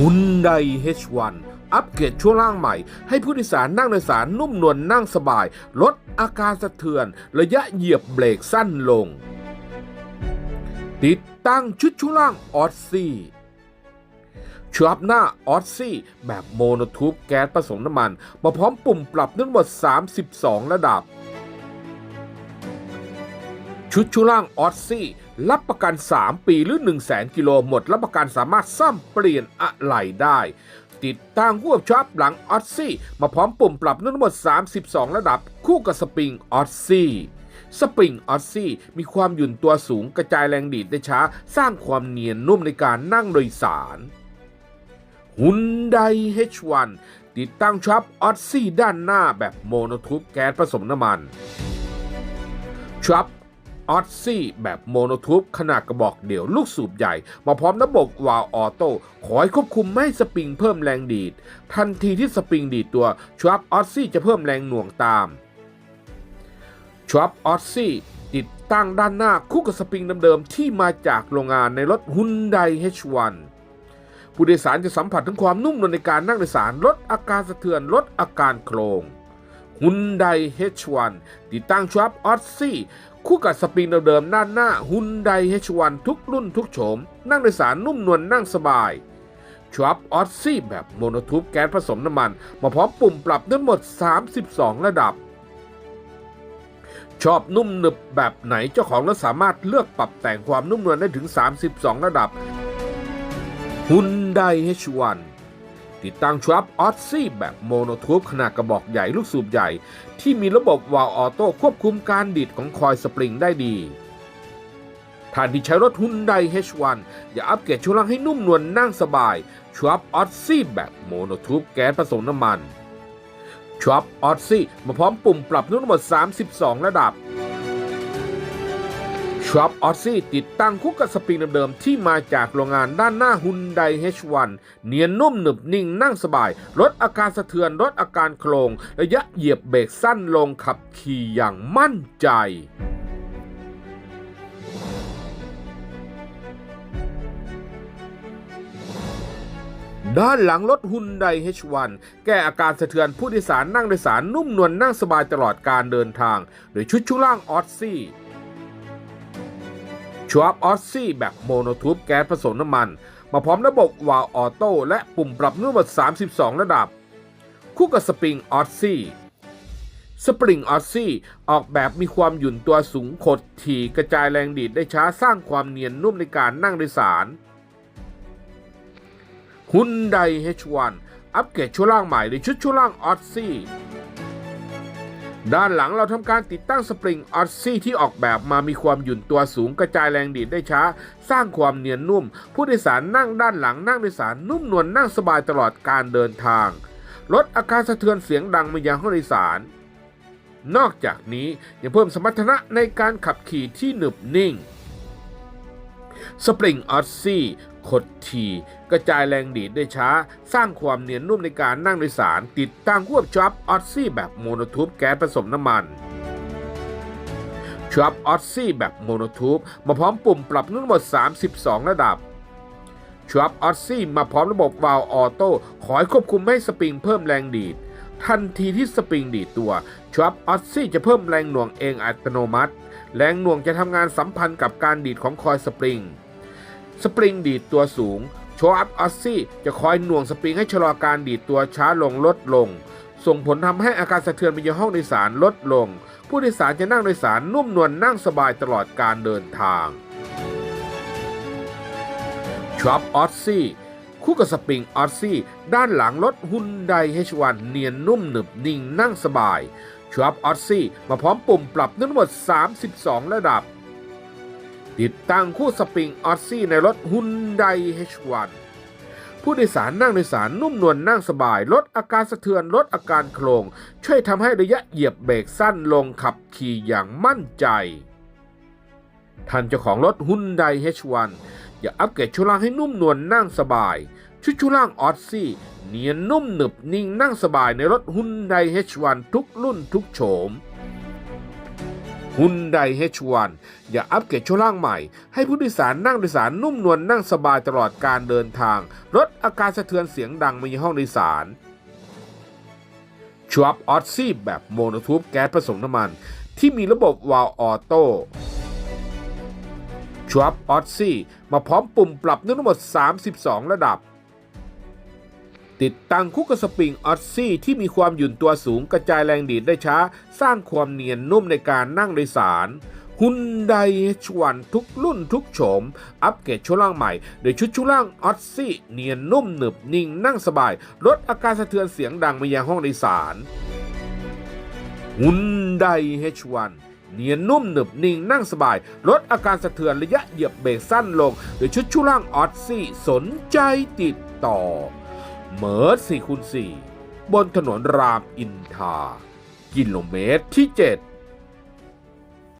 ฮุนได H1 อัปเกรดช่วงล่างใหม่ ให้ผู้โดยสารนั่งโดยสารนุ่มนวลนั่งสบาย ลดอาการสะเทือน ระยะเหยียบเบรกสั้นลง ติดตั้งชุดช่วงล่างออสซี่ชับหน้าออสซี่แบบโมโนทูบแก๊สผสมน้ำมัน มาพร้อมปุ่มปรับทั้งหมด 32 ระดับ ชุดช่วงล่างออสซี่รับประกัน 3 ปีหรือ 1 0 0 0 0กิโลหมด รับประกันสามารถซ่อมเปลี่ยนอะไหล่ได้ ติดตั้งควบชับหลังออสซี่มาพร้อมปุ่มปรับทั้งหมด 32 ระดับ คู่กับสปริงออสซี่สปริงออสซี่มีความหยุ่นตัวสูงกระจายแรงดีดได้ช้า สร้างความเนียนนุ่มในการนั่งโดยสารฮุนได H1 ติดตั้งชับออสซี่ด้านหน้าแบบโมโนทูบแก๊สผสมน้ำมันชับ ออสซี่แบบโมโนทูบขนาดกระบอกเดี่ยวลูกสูบใหญ่ มาพร้อมระบบวาล์วออโต้ขอให้ควบคุมไม่สปริงเพิ่มแรงดีด ทันทีที่สปริงดีดตัวชับออสซี่จะเพิ่มแรงหน่วงตามชับออสซี่ติดตั้งด้านหน้าคู่กับสปริงเดิมๆที่มาจากโรงงานในรถฮุนได H1 ผู้โดยสารจะสัมผัสถึงความนุ่มนวลในการนั่งโดยสารลดอาการสะเทือนลดอาการโครงฮุนได H1 ติดตั้งชับออสซี่ คู่กับสปริงเดิมๆด้านหน้าฮุนได H1 ทุกรุ่นทุกโฉม นั่งโดยสารนุ่มนวลนั่งสบายชับออสซี่แบบโมโนทูบแก๊สผสมน้ำมัน มาพร้อมปุ่มปรับทั้งหมด 32 ระดับ ชอบนุ่มหนึบแบบไหนเจ้าของรถสามารถเลือกปรับแต่งความนุ่มนวลได้ถึง 32 ระดับฮุนไดเฮชวัน ติดตั้งชับออสซี่แบบโมโนทูบขนาดกระบอกใหญ่ลูกสูบใหญ่ ที่มีระบบวาล์วออโต้ควบคุมการดีดของคอยสปริงได้ดีท่านที่ใช้รถฮุนได H1 อย่าอัปเกรดช่วงล่างให้นุ่มนวลนั่งสบายชับออสซี่แบบโมโนทูบแก๊สผสมน้ำมันชับออสซี่มาพร้อมปุ่มปรับนุ่มทั้งหมด 32 ระดับ ช็อปออซี่ติดตั้งคู่กับสปริงเดิมๆที่มาจากโรงงานด้านหน้าฮุนได H1 เนียนนุ่มหนึบนิ่งนั่งสบาย ลดอาการสะเทือน ลดอาการโครง ระยะเหยียบเบรกสั้นลงขับขี่อย่างมั่นใจด้านหลังรถฮุนได H1 แก้อาการสะเทือนผู้โดยสารนั่งโดยสารนุ่มนวลนั่งสบายตลอดการเดินทาง โดยชุดช่วงล่างออซี่ ชัวบออสซี่แบบโมโนทูบแก๊สผสมน้ำมัน มาพร้อมระบบวาล์วออโต้และปุ่มปรับนุ่มหมด32 ระดับ คู่กับสปริงออสซี่สปริงออสซี่ออกแบบมีความหยุ่นตัวสูงขดถี่กระจายแรงดีดได้ช้าสร้างความเนียนนุ่มในการนั่งโดยสารฮุนได H1 อัปเกรดช่วงล่างใหม่ในชุดช่วงล่างออสซี่ ด้านหลังเราทำการติดตั้งสปริงออสซี่ที่ออกแบบมามีความหยุ่นตัวสูงกระจายแรงดีดได้ช้า สร้างความเนียนนุ่ม ผู้โดยสารนั่งด้านหลังนั่งโดยสารนุ่มนวลนั่งสบายตลอดการเดินทาง ลดอาการสะเทือนเสียงดังมายังห้องโดยสาร นอกจากนี้ยังเพิ่มสมรรถนะในการขับขี่ที่หนึบนิ่งสปริงออสซี่ ขดทีกระจายแรงดีดได้ช้า สร้างความเนียนนุ่มในการนั่งโดยสาร ติดตั้งควบชับออสซี่แบบโมโนทูบแก๊สผสมน้ำมันชับออสซี่แบบโมโนทูบมาพร้อมปุ่มปรับนุ่มหมด 32 ระดับชับออสซี่มาพร้อมระบบวาล์วออโต้ขอให้ควบคุมไม่ให้สปริงเพิ่มแรงดีดทันทีที่สปริงดีดตัวชับออสซี่จะเพิ่มแรงหน่วงเองอัตโนมัติ แรงหน่วงจะทำงานสัมพันธ์กับการดีดของคอยสปริง สปริงดีดตัวสูง โชว์อัพออสซี่จะคอยหน่วงสปริงให้ชะลอการดีดตัวช้าลงลดลง ส่งผลทำให้อาการสะเทือนไปยังห้องโดยสารลดลง ผู้โดยสารจะนั่งโดยสารนุ่มนวลนั่งสบายตลอดการเดินทางชอปออสซี่คู่กับสปริงออสซี่ด้านหลังรถฮุนได H1 เนียนนุ่มหนึบนิ่งนั่งสบายชอปออสซี่มาพร้อมปุ่มปรับทั้งหมด 32 ระดับ ติดตั้งคู่สปริงออซี่ในรถฮุนได H1 ผู้โดยสารนั่งโดยสารนุ่มนวลนั่งสบาย ลดอาการสะเทือนลดอาการโครง ช่วยทำให้ระยะเหยียบเบรกสั้นลงขับขี่อย่างมั่นใจท่านเจ้าของรถฮุนได H1 อย่าอัปเกรดช่วงล่างให้นุ่มนวลนั่งสบาย ชุดช่วงล่างออซี่เนียนนุ่มหนึบนิ่งนั่งสบายในรถฮุนได H1 ทุกรุ่นทุกโฉม ฮุนได H1 อย่าอัปเกรดช่วงล่างใหม่ ให้ผู้โดยสารนั่งโดยสารนุ่มนวลนั่งสบายตลอดการเดินทาง ลดอาการสะเทือนเสียงดังในห้องโดยสารชวบออ s ซี่แบบโมโนทูบแก๊สผสมน้ำมัน ที่มีระบบวาล์วออโต้ชวบออ s ซี่มาพร้อมปุ่มปรับทั้งหมด 32 ระดับ ติดตั้งคู่กับสปริงออ s ซี่ที่มีความหยุ่นตัวสูงกระจายแรงดีดได้ช้า สร้างความเนียนนุ่มในการนั่งโดยสารฮุนได H1 ทุกรุ่นทุกโฉม อัปเกรดชุดล่างใหม่ โดยชุดชุดล่างออ s ซี่เนียนนุ่มหนึบนิ่งนั่งสบาย ลดอาการสะเทือนเสียงดังมายังห้องโดยสารฮุนได H1 เนียนนุ่มหนึบนิ่งนั่งสบาย ลดอาการสะเทือนระยะเหยียบเบรกสั้นลง โดยชุดชุดล่างออ s ซี่สนใจติดต่อ เมิร์ด4คูณ4บนถนนรามอินทรากิโลเมตรที่ 7